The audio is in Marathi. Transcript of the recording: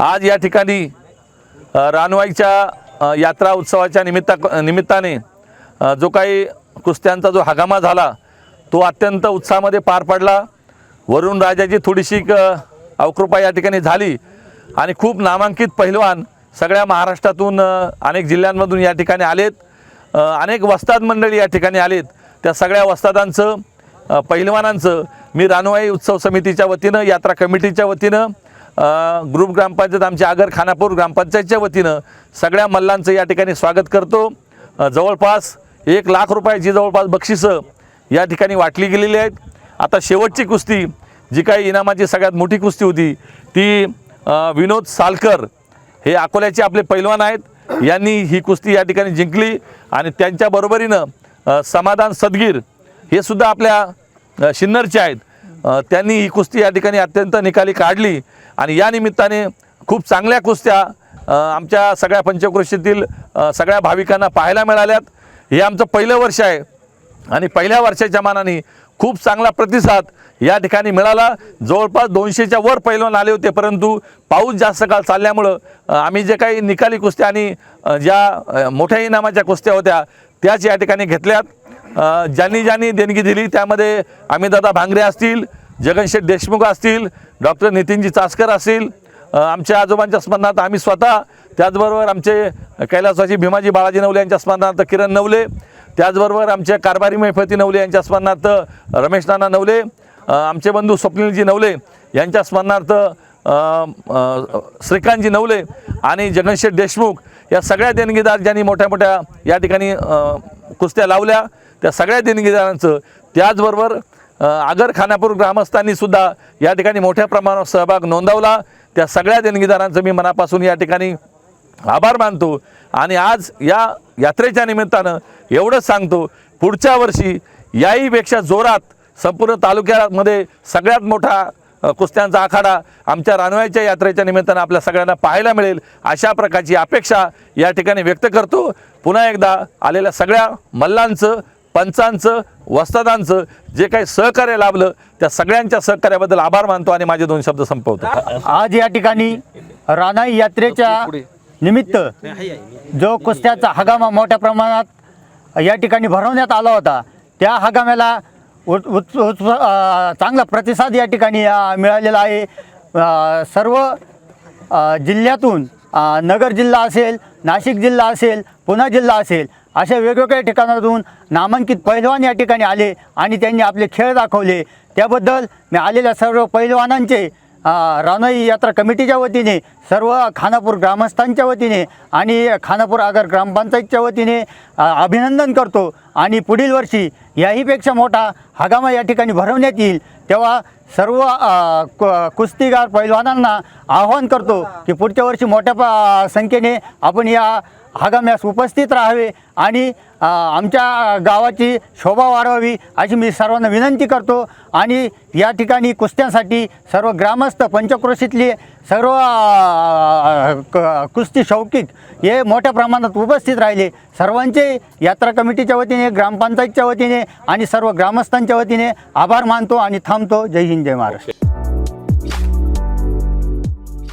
आज या ठिकाणी रानवाईच्या यात्रा उत्सवाच्या निमित्ता निमित्ताने जो काही कुस्त्यांचा जो हगामा झाला तो अत्यंत उत्साहामध्ये पार पडला. वरुण राजाची थोडीशी क- अवकृपा या ठिकाणी झाली आणि खूप नामांकित पहिलवान सगळ्या महाराष्ट्रातून अनेक जिल्ह्यांमधून या ठिकाणी आलेत. अनेक वस्ताद मंडळी या ठिकाणी आलेत. त्या सगळ्या वस्तादांचं पहिलवानांचं मी रानवाई उत्सव समितीच्या वतीनं यात्रा कमिटीच्या वतीनं ग्रुप ग्रामपंचायत आमच्या आगर खानापूर ग्रामपंचायतच्या वतीनं सगळ्या मल्लांचं या ठिकाणी स्वागत करतो. जवळपास एक लाख रुपयाची जवळपास बक्षिसं या ठिकाणी वाटली गेलेली आहेत. आता शेवटची कुस्ती जी काही इनामाची सगळ्यात मोठी कुस्ती होती ती विनोद सालकर हे अकोल्याचे आपले पैलवान आहेत. यांनी ही कुस्ती या ठिकाणी जिंकली आणि त्यांच्या बरोबरीनं समाधान सदगीर हे सुद्धा आपल्या शिन्नरचे आहेत. त्यांनी ही कुस्ती या ठिकाणी अत्यंत निकाली काढली. आणि या निमित्ताने खूप चांगल्या कुस्त्या आमच्या सगळ्या पंचक्रोशीतील सगळ्या भाविकांना पाहायला मिळाल्यात. हे आमचं पहिलं वर्ष आहे. आणि पहिल्या वर्षाच्या मानाने खूप चांगला प्रतिसाद या ठिकाणी मिळाला. जवळपास दोनशेच्या वर पैलवान आले होते परंतु पाऊस जास्त काळ चालल्यामुळं आम्ही जे काही निकाली कुस्त्या आणि ज्या मोठ्या इनामाच्या कुस्त्या होत्या त्याच या ठिकाणी घेतल्यात. ज्यांनी ज्यांनी देणगी दिली त्यामध्ये अमितदादा भांगरे असतील जगनशेठ देशमुख असतील डॉक्टर नितीनजी चासकर असतील आमच्या आजोबांच्या स्मरणार्थ आम्ही स्वतः त्याचबरोबर आमचे कैलासवासी भीमाजी बाळाजी नवले यांच्या स्मरणार्थ किरण नवले त्याचबरोबर आमचे कारभारी मैफती नवले यांच्या स्मरणार्थ रमेश नाना नवले आमचे बंधू स्वप्नीलजी नवले यांच्या स्मरणार्थ श्रीकांतजी नवले आणि जगनशेठ देशमुख या सगळ्या देणगीदार ज्यांनी मोठ्या मोठ्या या ठिकाणी कुस्त्या लावल्या त्या सगळ्या देणगीदारांचं त्याचबरोबर आगर खानापूर ग्रामस्थांनीसुद्धा या ठिकाणी मोठ्या प्रमाणावर सहभाग नोंदवला. त्या सगळ्या देणगीदारांचं मी मनापासून या ठिकाणी आभार मानतो आणि आज या यात्रेच्या निमित्तानं एवढंच सांगतो पुढच्या वर्षी याहीपेक्षा जोरात संपूर्ण तालुक्यामध्ये सगळ्यात मोठा कुस्त्यांचा आखाडा आमच्या रानवाईच्या यात्रेच्या निमित्तानं आपल्या सगळ्यांना पाहायला मिळेल अशा प्रकारची अपेक्षा या ठिकाणी व्यक्त करतो. पुन्हा एकदा आलेल्या सगळ्या मल्लांचं पंचांचं वस्तादांचं जे काही सहकार्य लाभलं त्या सगळ्यांच्या सहकार्याबद्दल आभार मानतो आणि माझे दोन शब्द संपवतो. आज या ठिकाणी रानाई यात्रेच्या निमित्त जो कुस्त्याचा हगामा मोठ्या प्रमाणात या ठिकाणी भरवण्यात आला होता त्या हगाम्याला उत चांगला प्रतिसाद या ठिकाणी मिळालेला आहे. सर्व जिल्ह्यातून नगर जिल्हा असेल नाशिक जिल्हा असेल पुणे जिल्हा असेल अशा वेगवेगळ्या ठिकाणातून नामांकित पैलवान या ठिकाणी आले आणि त्यांनी आपले खेळ दाखवले. त्याबद्दल मी आलेल्या सर्व पैलवानांचे रानोई रानई यात्रा कमिटीच्या वतीने सर्व खानापूर ग्रामस्थांच्या वतीने आणि खानापूर आगर ग्रामपंचायतच्या वतीने अभिनंदन करतो. आणि पुढील वर्षी याहीपेक्षा मोठा हगामा या ठिकाणी भरवण्यात येईल. तेव्हा सर्व कु- कुस्तीगार पैलवानांना आवाहन करतो की पुढच्या वर्षी मोठ्या संख्येने आपण या हगाम्यास उपस्थित राहावे आणि आमच्या गावाची शोभा वाढवावी अशी मी सर्वांना विनंती करतो. आणि या ठिकाणी कुस्त्यांसाठी सर्व ग्रामस्थ पंचक्रोशीतले सर्व क- कुस्ती शौकिक हे मोठ्या प्रमाणात उपस्थित राहिले. सर्वांचे यात्रा कमिटीच्या वतीने ग्रामपंचायतच्या वतीने आणि सर्व ग्रामस्थांच्या वतीने आभार मानतो आणि थांबतो. जय हिंद जय महाराष्ट्र.